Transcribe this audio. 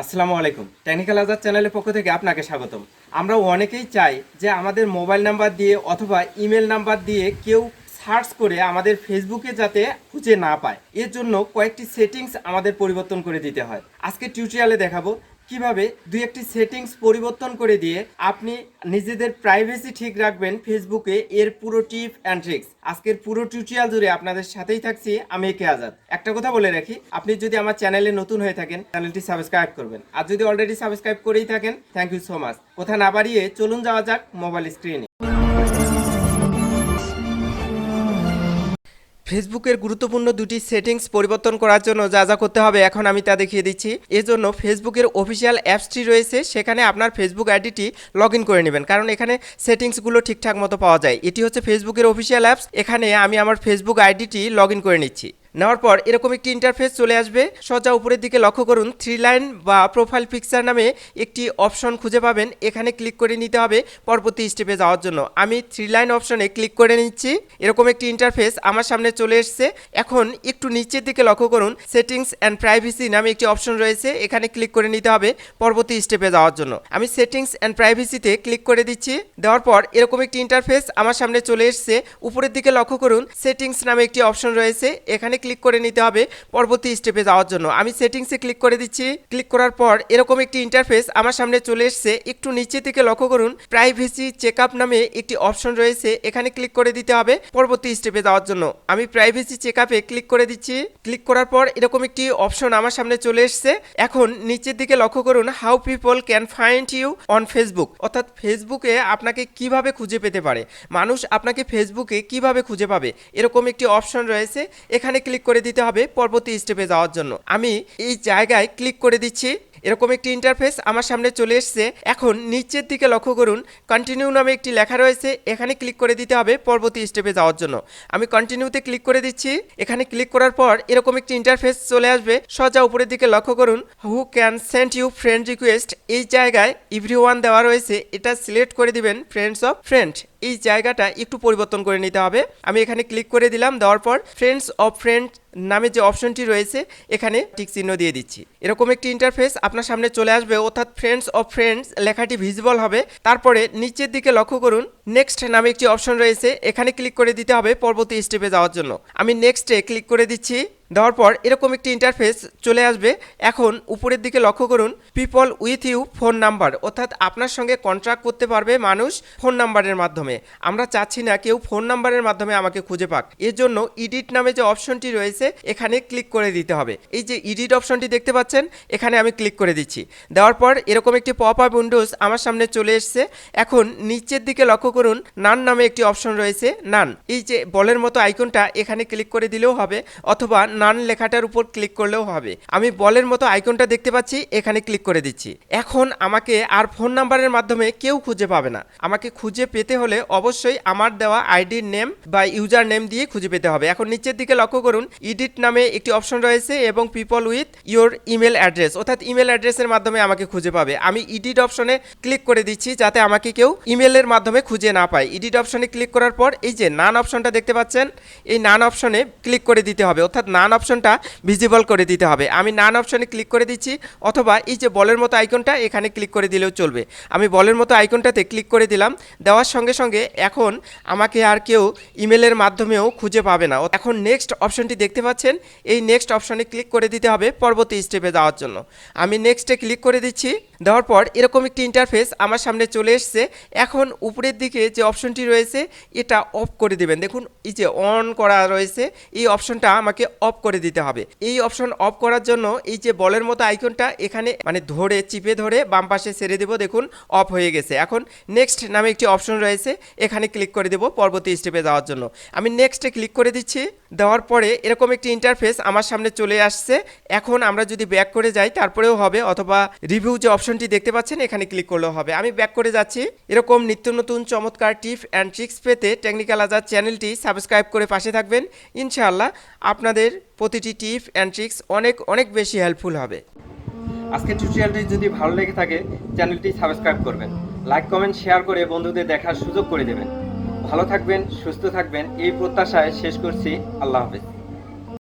আসসালামু আলাইকুম। টেকনিক্যাল আজাদ চ্যানেলের পক্ষ থেকে আপনাকে স্বাগতম। আমরা অনেকেই চাই যে আমাদের মোবাইল নাম্বার দিয়ে অথবা ইমেল নাম্বার দিয়ে কেউ সার্চ করে আমাদের ফেসবুকে যাতে খুঁজে না পায়। এর জন্য কয়েকটি সেটিংস আমাদের পরিবর্তন করে দিতে হয়। আজকে টিউটোরিয়ালে দেখাবো কীভাবে দুই একটি সেটিংস পরিবর্তন করে দিয়ে আপনি নিজেদের প্রাইভেসি ঠিক রাখবেন ফেসবুকে এর পুরো টিপ অ্যান্ড ট্রিক্স আজকের পুরো টিউটোরিয়াল জুড়ে আপনাদের সাথেই থাকছি, আমি একে আজাদ। একটা কথা বলে রাখি, আপনি যদি আমার চ্যানেলে নতুন হয়ে থাকেন চ্যানেলটি সাবস্ক্রাইব করবেন। আর যদি অলরেডি সাবস্ক্রাইব করেই থাকেন থ্যাংক ইউ সো মাচ কথা না বাড়িয়ে চলুন যাওয়া যাক মোবাইল স্ক্রিনে ফেসবুকের গুরুত্বপূর্ণ দুটি সেটিংস পরিবর্তন করার জন্য যা যা করতে হবে, এখন আমি তা দেখিয়ে দিচ্ছি। এজন্য ফেসবুকের অফিসিয়াল অ্যাপসটি রয়েছে, সেখানে আপনার ফেসবুক আইডিটি লগ করে নেবেন। কারণ এখানে সেটিংসগুলো ঠিকঠাক মতো পাওয়া যায়। এটি হচ্ছে ফেসবুকের অফিসিয়াল অ্যাপস, এখানে আমি আমার ফেসবুক আইডিটি লগ করে নিচ্ছি। নেওয়ার পর এরকম একটি ইন্টারফেস চলে আসবে। সোজা উপরের দিকে লক্ষ্য করুন থ্রি লাইন বা প্রোফাইল পিকচার নামে একটি অপশন খুঁজে পাবেন। এখানে ক্লিক করে নিতে হবে পরবর্তী স্টেপে যাওয়ার জন্য। আমি থ্রি লাইন অপশনে ক্লিক করে নিচ্ছি। এরকম একটি ইন্টারফেস আমার সামনে চলে এসেছে। এখন একটু নিচের দিকে লক্ষ্য করুন সেটিংস অ্যান্ড প্রাইভেসি নামে একটি অপশন রয়েছে। এখানে ক্লিক করে নিতে হবে পরবর্তী স্টেপে যাওয়ার জন্য। আমি সেটিংস অ্যান্ড প্রাইভেসিতে ক্লিক করে দিচ্ছি। দেওয়ার পর এরকম একটি ইন্টারফেস আমার সামনে চলে এসেছে। উপরের দিকে লক্ষ্য করুন সেটিংস নামে একটি অপশন রয়েছে। এখানে ক্লিক করে নিতে হবে পরবর্তী স্টেপে যাওয়ার জন্য। আমি সেটিংসে ক্লিক করে দিচ্ছি। ক্লিক করার পর এরকম একটি ইন্টারফেস আমার সামনে চলে এসেছে। একটু নিচে থেকে লক্ষ্য করুন প্রাইভেসি চেক নামে একটি অপশন রয়েছে। এখানে ক্লিক করে দিতে হবে পরবর্তী স্টেপে যাওয়ার জন্য। আমি প্রাইভেসি চেক আপে ক্লিক করে দিচ্ছি। ক্লিক করার পর এরকম একটি অপশন আমার সামনে চলে এসেছে। এখন নিচের দিকে লক্ষ্য করুন how people can find you on Facebook অর্থাৎ ফেসবুকে আপনাকে কীভাবে খুঁজে পেতে পারে? মানুষ আপনাকে ফেসবুকে কীভাবে খুঁজে পাবে? এরকম একটি অপশন রয়েছে। এখানে ক্লিক করে দিতে হবে পরবর্তী স্টেপে যাওয়ার জন্য। আমি এই জায়গায় ক্লিক করে দিচ্ছি। এরকম একটি ইন্টারফেস আমার সামনে চলে এসেছে। এখন নিচের দিকে লক্ষ্য করুন কন্টিনিউ নামে একটি লেখা রয়েছে। এখানে ক্লিক করে দিতে হবে পরবর্তী স্টেপে যাওয়ার জন্য। আমি কন্টিনিউতে ক্লিক করে দিচ্ছি। এখানে ক্লিক করার পর এরকম একটি ইন্টারফেস চলে আসবে। সোজা উপরের দিকে লক্ষ্য করুন। Who can send you friend request এই জায়গায় ইভরি ওয়ান দেওয়া রয়েছে। এটা সিলেক্ট করে দিবেন ফ্রেন্ডস অফ ফ্রেন্ড এই জায়গাটা একটু পরিবর্তন করে নিতে হবে। আমি এখানে ক্লিক করে দিলাম, দেওয়ার পর ফ্রেন্ডস অফ ফ্রেন্ড নামে যে অপশনটি রয়েছে, এখানে টিক চিহ্ন দিয়ে দিচ্ছি। এরকম একটি ইন্টারফেস আপনার সামনে চলে আসবে, অর্থাৎ ফ্রেন্ডস অফ ফ্রেন্ডস লেখাটি ভিজিবল হবে। তারপরে নিচের দিকে লক্ষ্য করুন নেক্সট নামে একটি অপশন রয়েছে, এখানে ক্লিক করে দিতে হবে পরবর্তী স্টেপে যাওয়ার জন্য। আমি নেক্সটে ক্লিক করে দিচ্ছি দেওয়ার পর এরকম একটি ইন্টারফেস চলে আসবে। এখন উপরের দিকে লক্ষ্য করুন people with you phone number অর্থাৎ আপনার সঙ্গে কন্ট্রাক্ট করতে পারবে মানুষ ফোন নাম্বারের মাধ্যমে। আমরা চাচ্ছি না কেউ ফোন নাম্বারের মাধ্যমে আমাকে খুঁজে পাক। এর জন্য ইডিট নামে যে অপশনটি রয়েছে, এখানে ক্লিক করে দিতে হবে। এই যে ইডিট অপশনটি দেখতে পাচ্ছেন, এখানে আমি ক্লিক করে দিচ্ছি। দেওয়ার পর এরকম একটি পপ আপ উইন্ডোজ আমার সামনে চলে এসছে। এখন নিচের দিকে লক্ষ্য করুন নান নামে একটি অপশন রয়েছে নান এই যে বলের মতো আইকনটা এখানে ক্লিক করে দিলেও হবে, অথবা নান লেখাটার উপর ক্লিক করলেও হবে। আমি বলের মতো আইকনটা দেখতে পাচ্ছি, এখানে ক্লিক করে দিচ্ছি। এখন আমাকে আর ফোন নাম্বারের মাধ্যমে কেউ খুঁজে পাবে না। আমাকে খুঁজে পেতে হলে অবশ্যই আমার দেওয়া আইডির নেম বা ইউজার নেম দিয়ে খুঁজে পেতে হবে। এখন নিচের দিকে লক্ষ্য করুন, ইডিট নামে একটি অপশন রয়েছে এবং people with your email address অর্থাৎ ইমেল অ্যাড্রেসের মাধ্যমে আমাকে খুঁজে পাবে। আমি ইডিট অপশনে ক্লিক করে দিচ্ছি যাতে আমাকে কেউ ইমেলের মাধ্যমে খুঁজে না পায়। ইডিট অপশনে ক্লিক করার পর এই যে নান অপশনটা দেখতে পাচ্ছেন, এই নান অপশনে ক্লিক করে দিতে হবে। অর্থাৎ নান অপশনটা ভিজিবল করে দিতে হবে। আমি নান অপশনে ক্লিক করে দিচ্ছি, অথবা এই যে বলের মতো আইকনটা এখানে ক্লিক করে দিলেও চলবে। আমি বলের মতো আইকনটাতে ক্লিক করে দিলাম, দেওয়ার সঙ্গে সঙ্গে এখন আমাকে আর কেউ ইমেলের মাধ্যমেও খুঁজে পাবে না। এখন নেক্সট অপশনটি দেখতে পাচ্ছেন, এই নেক্সট অপশনে ক্লিক করে দিতে হবে পরবর্তী স্টেপে যাওয়ার জন্য। আমি নেক্সটে ক্লিক করে দিচ্ছি দেওয়ার পর এরকম একটি ইন্টারফেস আমার সামনে চলে এসছে। এখন উপরের দিকে যে অপশনটি রয়েছে, এটা অফ করে দেবেন। দেখুন, এই যে অন করা রয়েছে, এই অপশনটা আমাকে অফ করে দিতে হবে। এই অপশন অফ করার জন্য এই যে বলের মতো আইকনটা এখানে মানে ধরে, চিপে ধরে বাম পাশে ছেড়ে দেবো, দেখুন অফ হয়ে গেছে। এখন নেক্সট নামে একটি অপশন রয়েছে, এখানে ক্লিক করে দেবো পরবর্তী স্টেপে যাওয়ার জন্য। আমি নেক্সটে ক্লিক করে দিচ্ছি, দেওয়ার পরে এরকম একটি ইন্টারফেস আমার সামনে চলে আসছে। এখন আমরা যদি ব্যাক করে যাই, তারপরেও হবে, অথবা রিভিউ যে অপশনটি দেখতে পাচ্ছেন, এখানে ক্লিক করলেও হবে। আমি ব্যাক করে যাচ্ছি। এরকম নিত্য নতুন চমৎকার টিপ অ্যান্ড ট্রিক্স পেতে টেকনিক্যাল আজাদ চ্যানেলটি সাবস্ক্রাইব করে পাশে থাকবেন। ইনশাআল্লাহ আপনাদের প্রতিটি টিপ অ্যান্ড ট্রিক্স অনেক অনেক বেশি হেল্পফুল হবে। আজকের টিউটোরিয়ালটি যদি ভালো লেগে থাকে চ্যানেলটি সাবস্ক্রাইব করবেন। লাইক কমেন্ট শেয়ার করে বন্ধুদের দেখার সুযোগ করে দেবেন। ভালো থাকবেন, সুস্থ থাকবেন, এই প্রত্যাশায় শেষ করছি। আল্লাহ হাফেজ।